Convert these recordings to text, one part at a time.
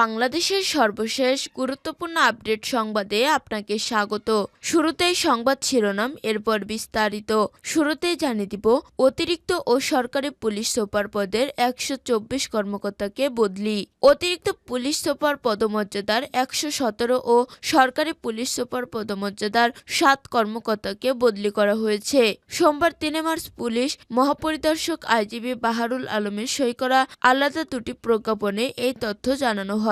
বাংলাদেশের সর্বশেষ গুরুত্বপূর্ণ আপডেট সংবাদে আপনাকে স্বাগত। শুরুতেই সংবাদ শিরোনাম, এরপর বিস্তারিত। শুরুতেই জানিয়ে দিব, অতিরিক্ত ও সরকারি পুলিশ সুপার পদের একশো চব্বিশ কর্মকর্তাকে বদলি। অতিরিক্ত পুলিশ সুপার পদমর্যাদার একশো সতেরো ও সরকারি পুলিশ সুপার পদমর্যাদার সাত কর্মকর্তাকে বদলি করা হয়েছে। সোমবার তিনে মার্চ পুলিশ মহাপরিদর্শক আইজিবি বাহারুল আলমের সই করা আলাদা দুটি প্রজ্ঞাপনে এই তথ্য জানানো হয়।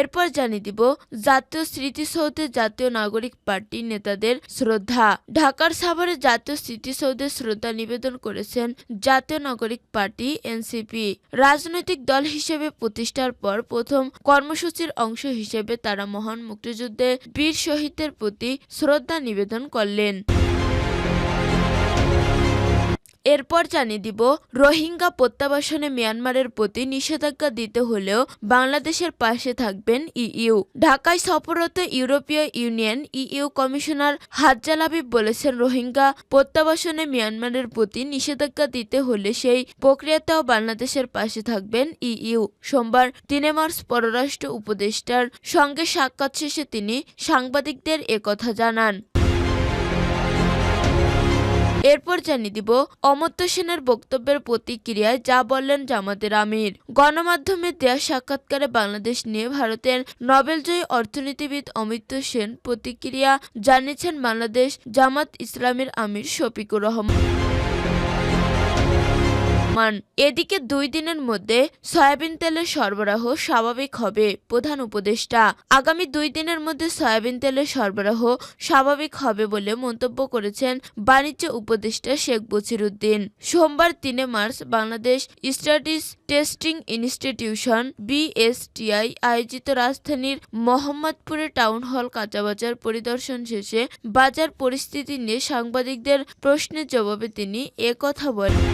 এরপর জানিয়ে দিব, জাতীয় স্মৃতিসৌধে জাতীয় নাগরিক পার্টি নেতাদের শ্রদ্ধা। ঢাকার সাভারে জাতীয় স্মৃতিসৌধে শ্রদ্ধা নিবেদন করেছেন জাতীয় নাগরিক পার্টি এনসিপি। রাজনৈতিক দল হিসেবে প্রতিষ্ঠার পর প্রথম কর্মসূচির অংশ হিসেবে তারা মহান মুক্তিযুদ্ধে বীর শহীদদের প্রতি শ্রদ্ধা নিবেদন করলেন। এরপর জানিয়ে দিব, রোহিঙ্গা প্রত্যাবাসনে মিয়ানমারের প্রতি নিষেধাজ্ঞা দিতে হলেও বাংলাদেশের পাশে থাকবেন ইইউ। ঢাকায় সফররত ইউরোপীয় ইউনিয়ন ইইউ কমিশনার হাজ্জাল হাবিব বলেছেন, রোহিঙ্গা প্রত্যাবাসনে মিয়ানমারের প্রতি নিষেধাজ্ঞা দিতে হলে সেই প্রক্রিয়াতেও বাংলাদেশের পাশে থাকবেন ইইউ। সোমবার তিনে মার্চ পররাষ্ট্র উপদেষ্টার সঙ্গে সাক্ষাৎ শেষে তিনি সাংবাদিকদের একথা জানান। এরপর জানিয়ে দিব অমর্ত্য সেনের বক্তব্যের প্রতিক্রিয়ায় যা বললেন জামাতের আমির। গণমাধ্যমে দেয়া সাক্ষাৎকারে বাংলাদেশ নিয়ে ভারতের নোবেলজয়ী অর্থনীতিবিদ অমিত সেন প্রতিক্রিয়া জানিয়েছেন বাংলাদেশ জামাত ইসলামের আমির শফিকুর রহমান। মান এদিকে দুই দিনের মধ্যে সয়াবিন তেলের সরবরাহ স্বাভাবিক হবে, প্রধান উপদেষ্টা। আগামী দুই দিনের মধ্যে সয়াবিন তেলের সরবরাহ স্বাভাবিক হবে বলে মন্তব্য করেছেন বাণিজ্য উপদেষ্টা শেখ বছিরুদ্দিন সোমবার তিনে March Bangladesh studies testing institution, BSTI, আয়োজিত রাজধানীর মোহাম্মদপুরে টাউন হল কাঁচাবাজার পরিদর্শন শেষে বাজার পরিস্থিতি নিয়ে সাংবাদিকদের প্রশ্নের জবাবে তিনি একথা বলেন।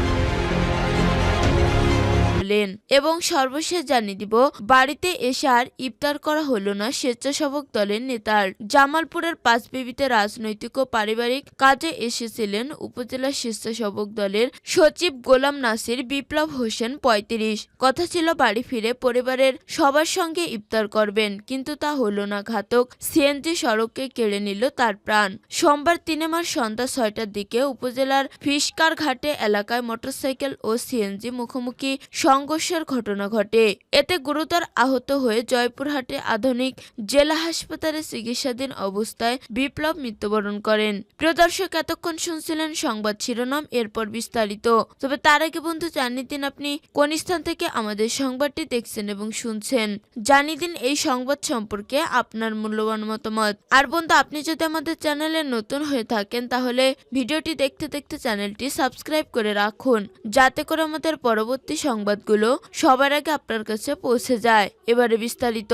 বললেন এবং সর্বশেষ জানিয়ে দিব, বাড়িতে এসে আর ইফতার করা হলো না স্বেচ্ছাসেবক দলের নেতার জামালপুরের পাঁচবিবিতে রাজনৈতিক ও পারিবারিক কাজে এসেছিলেন উপজেলা স্বেচ্ছাসেবক দলের সচিব গোলাম নাসির বিপ্লব হোসেন পঁয়ত্রিশ। কথা ছিল বাড়ি ফিরে পরিবারের সবার সঙ্গে ইফতার করবেন, কিন্তু তা হলো না। ঘাতক সিএনজি সড়ককে কেড়ে নিল তার প্রাণ। সোমবার তিনে মাস সন্ধ্যা ছয়টার দিকে উপজেলার ফিসকার ঘাটে এলাকায় মোটরসাইকেল ও সিএনজি মুখোমুখি সংঘর্ষের ঘটনা ঘটে। এতে গুরুতর আহত হয়ে জয়পুরহাটে আধুনিক জেলা হাসপাতালে চিকিৎসাধীন অবস্থায় বিপ্লব মৃত্যুবরণ করেন। প্রিয় দর্শক, এতক্ষণ শুনছিলেন সংবাদ শিরোনাম, এরপর বিস্তারিত। তবে তার আগে বন্ধু, জানিয়ে দিন আপনি কোন স্থান থেকে আমাদের সংবাদটি দেখছেন এবং শুনছেন। জানিয়ে দিন এই সংবাদ সম্পর্কে আপনার মূল্যবান মতামত। আর বন্ধু, আপনি যদি আমাদের চ্যানেলে নতুন হয়ে থাকেন, তাহলে ভিডিওটি দেখতে দেখতে চ্যানেলটি সাবস্ক্রাইব করে রাখুন। যাতে করে আমাদের পরবর্তী সংবাদগুলো সবার আগে আপনার কাছে পৌঁছে যায়। এবারে বিস্তারিত।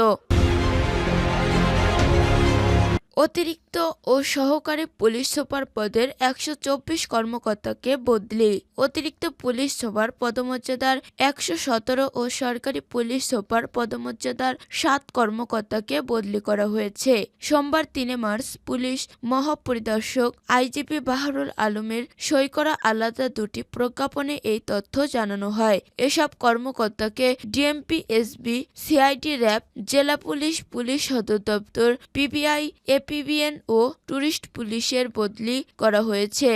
অতিরিক্ত ও সহকারী পুলিশ সুপার পদের একশো চব্বিশ কর্মকর্তাকে বদলি। অতিরিক্ত পুলিশ সুপার পদমর্যাদার একশো সতেরো ও সরকারি পুলিশ সুপার পদমর্যাদার সাত কর্মকর্তাকে বদলি করা হয়েছে। সোমবার তিনে মার্চ পুলিশ মহাপরিদর্শক আইজিপি বাহারুল আলমের সই করা আলাদা দুটি প্রজ্ঞাপনে এই তথ্য জানানো হয়। এসব কর্মকর্তাকে ডিএমপি, এসবি, সিআইডি, র্যাব, জেলা পুলিশ পুলিশ সদর দপ্তর, পিবিআই, এপিবিএন ও ট্যুরিস্ট পুলিশের বদলি করা হয়েছে।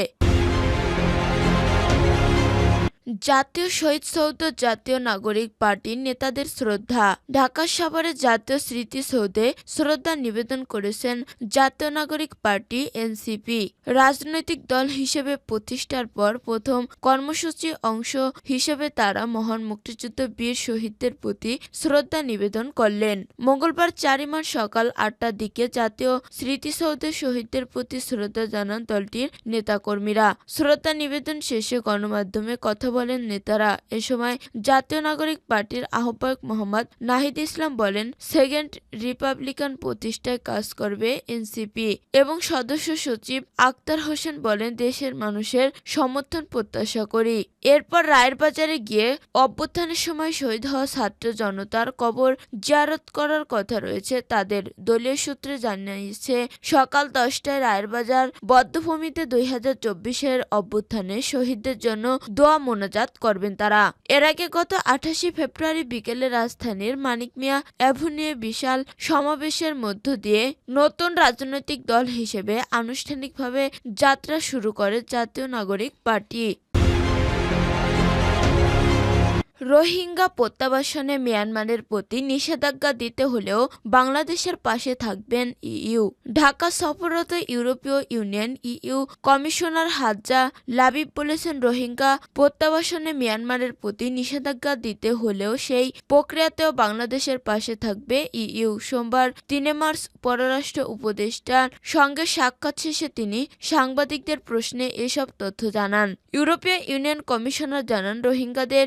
জাতীয় শহীদ সৌধ জাতীয় নাগরিক পার্টির নেতাদের শ্রদ্ধা। ঢাকা সাভারে জাতীয় স্মৃতিসৌধে শ্রদ্ধা নিবেদন করেছেন জাতীয় নাগরিক পার্টি এনসিপি। রাজনৈতিক দল হিসেবে প্রতিষ্ঠার পর প্রথম কর্মসূচি অংশ হিসেবে তারা মহান মুক্তিযুদ্ধ বীর শহীদদের প্রতি শ্রদ্ধা নিবেদন করলেন। মঙ্গলবার চারি মার্চ সকাল আটটার দিকে জাতীয় স্মৃতিসৌধে শহীদদের প্রতি শ্রদ্ধা জানান দলটির নেতাকর্মীরা। শ্রদ্ধা নিবেদন শেষে গণমাধ্যমে কথা বলেন নেতারা। এ সময় জাতীয় নাগরিক পার্টির আহ্বায়ক মোহাম্মদ নাহিদ ইসলাম বলেন, সেকেন্ড রিপাবলিকান প্রতিষ্ঠায় কাজ করবে এনসিপি এবং সদস্য সচিব আক্তার হোসেন বলেন, দেশের মানুষের সমর্থন প্রত্যাশা করি। এরপর রায়ের বাজারে গিয়ে অভ্যুত্থানের সময় শহীদ হওয়া ছাত্র জনতার কবর জিয়ারত করার কথা রয়েছে। তাদের দলীয় সূত্রে জানিয়েছে, সকাল দশটায় রায়ের বাজার বদ্ধভূমিতে দুই হাজার চব্বিশের অভ্যুত্থানে শহীদদের জন্য দোয়া মোনাজাত করবেন তারা। এর আগে গত আঠাশে ফেব্রুয়ারি বিকেলে রাজধানীর মানিক মিয়া অ্যাভিনিউ বিশাল সমাবেশের মধ্য দিয়ে নতুন রাজনৈতিক দল হিসেবে আনুষ্ঠানিকভাবে যাত্রা শুরু করে জাতীয় নাগরিক পার্টি। রোহিঙ্গা প্রত্যাবাসনে মিয়ানমারের প্রতি নিষেধাজ্ঞা দিতে হলেও বাংলাদেশের পাশে থাকবেন ইইউ। ঢাকা সফররত ইউরোপীয় union EU commissioner Hadja Lahbib বলেছেন, রোহিঙ্গা প্রত্যাবাসনে মিয়ানমারের প্রতি নিষেধাজ্ঞা দিতে হলেও সেই প্রক্রিয়াতেও বাংলাদেশের পাশে থাকবে ইইউ। সোমবার তিনে মার্চ পররাষ্ট্র উপদেষ্টার সঙ্গে সাক্ষাৎ শেষে তিনি সাংবাদিকদের প্রশ্নে এসব তথ্য জানান। ইউরোপীয় ইউনিয়ন কমিশনার জানান, রোহিঙ্গাদের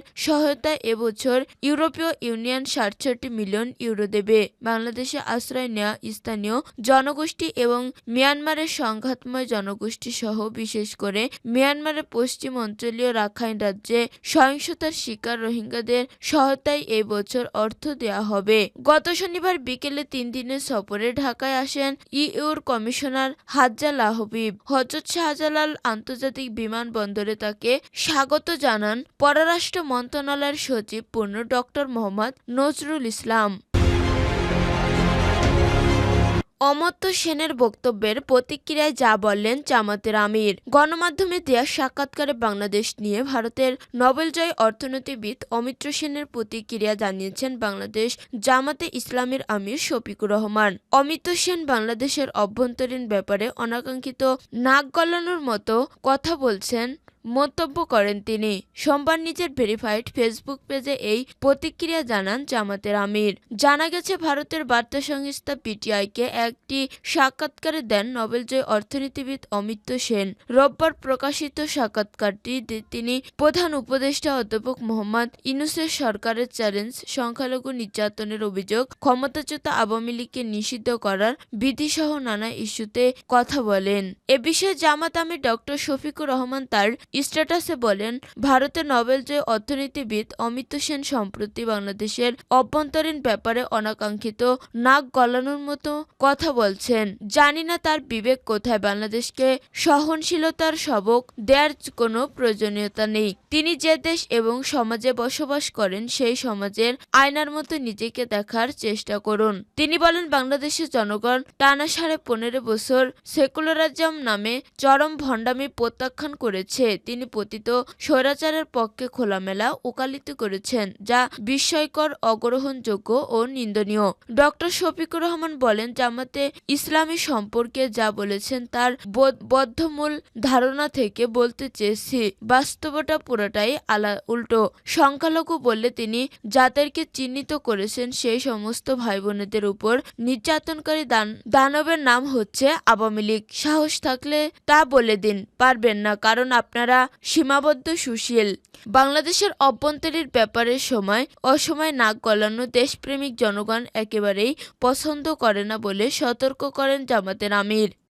সহায়তায় এবছর ইউরোপীয় ইউনিয়ন সাতষট্টি মিলিয়ন ইউরো দেবে। বাংলাদেশে আশ্রয় নেওয়া স্থানীয় জনগোষ্ঠী এবং মিয়ানমারের সংঘাতময় জনগোষ্ঠী সহ বিশেষ করে মিয়ানমারের পশ্চিম অঞ্চলীয় রাখাইন রাজ্যে সহিংসতার শিকার রোহিঙ্গাদের সহায়তায় এই বছর অর্থ দেওয়া হবে। গত শনিবার বিকেলে তিন দিনের সফরে ঢাকায় আসেন ইউর কমিশনার হাজ্জা লাহবিব হজরত শাহজালাল আন্তর্জাতিক বিমানবন্দরে তাকে স্বাগত জানান পররাষ্ট্র মন্ত্রণালয়ের সচিব পূর্ণ ডক্টর মোহাম্মদ নজরুল ইসলাম। অমর্ত্য সেনের বক্তব্যের প্রতিক্রিয়ায় যা বললেন জামাতের আমির। গণমাধ্যমে দেয়া সাক্ষাৎকারে বাংলাদেশ নিয়ে ভারতের নোবেলজয়ী অর্থনীতিবিদ অমিত্র সেনের প্রতিক্রিয়া জানিয়েছেন বাংলাদেশ জামাতে ইসলামের আমির শফিকুর রহমান। অমিত্র সেন বাংলাদেশের অভ্যন্তরীণ ব্যাপারে অনাকাঙ্ক্ষিত নাক গলানোর মতো কথা বলছেন মন্তব্য করেন তিনি। সোমবার নিজের ভেরিফাইড ফেসবুক পেজে এই প্রতিক্রিয়া জানান জামাতের আমির। জানা গেছে, ভারতের বার্তা সংস্থা পিটিআইকে একটি সাক্ষাৎকারে দেন নোবেলজয়ী অর্থনীতিবিদ অমিত্য সেন। রোববার প্রকাশিত সাক্ষাৎকারটি তিনি প্রধান উপদেষ্টা অধ্যাপক মোহাম্মদ ইনুসের সরকারের চ্যালেঞ্জ, সংখ্যালঘু নির্যাতনের অভিযোগ, ক্ষমতাচ্যুত আওয়ামী লীগকে নিষিদ্ধ করার বিধিসহ নানা ইস্যুতে কথা বলেন। এ বিষয়ে জামাত আমির ডক্টর শফিকুর রহমান তার স্ট্যাটাসে বলেন, ভারতের নোবেল জয় অর্থনীতিবিদ অমিত সেন সম্প্রতি বাংলাদেশের অভ্যন্তরীণ ব্যাপারে অনাকাঙ্ক্ষিত নাক গলানোর মতো কথা বলছেন। জানি না তার বিবেক কোথায়, বাংলাদেশকে সহনশীলতার সবক দেওয়ার কোনো প্রয়োজনীয়তা নেই। তিনি যে দেশ এবং সমাজে বসবাস করেন, সেই সমাজের আয়নার মতো নিজেকে দেখার চেষ্টা করুন। তিনি বলেন, বাংলাদেশের জনগণ টানা সাড়ে পনেরো বছর সেকুলারিজম নামে চরম ভণ্ডামি প্রত্যাখ্যান করেছে। তিনি পতিত স্বৈরাচারের পক্ষে খোলামেলা ওকালতি করেছেন, যা বিস্ময়কর, অগ্রহণযোগ্য ও নিন্দনীয়। ডক্টর শফিকুর রহমান বলেন, জামাতে ইসলামী সম্পর্কে যা বলেছেন, তার বদ্ধমূল ধারণা থেকে বলতে চেয়েছি। বাস্তবতা পুরোটাই আলা, উল্টো। সংখ্যালঘু বললে তিনি যাদেরকে চিহ্নিত করেছেন, সেই সমস্ত ভাই বোনেদের উপর নির্যাতনকারী দান, দানবের নাম হচ্ছে আওয়ামী লীগ। সাহস থাকলে তা বলে দিন, পারবেন না, কারণ আপনারা সীমাবদ্ধ সুশীল। বাংলাদেশের অভ্যন্তরীণ ব্যাপারের সময়, অসময় নাক গলানো দেশপ্রেমিক জনগণ একেবারেই পছন্দ করে না বলে সতর্ক করেন জামাতের আমির।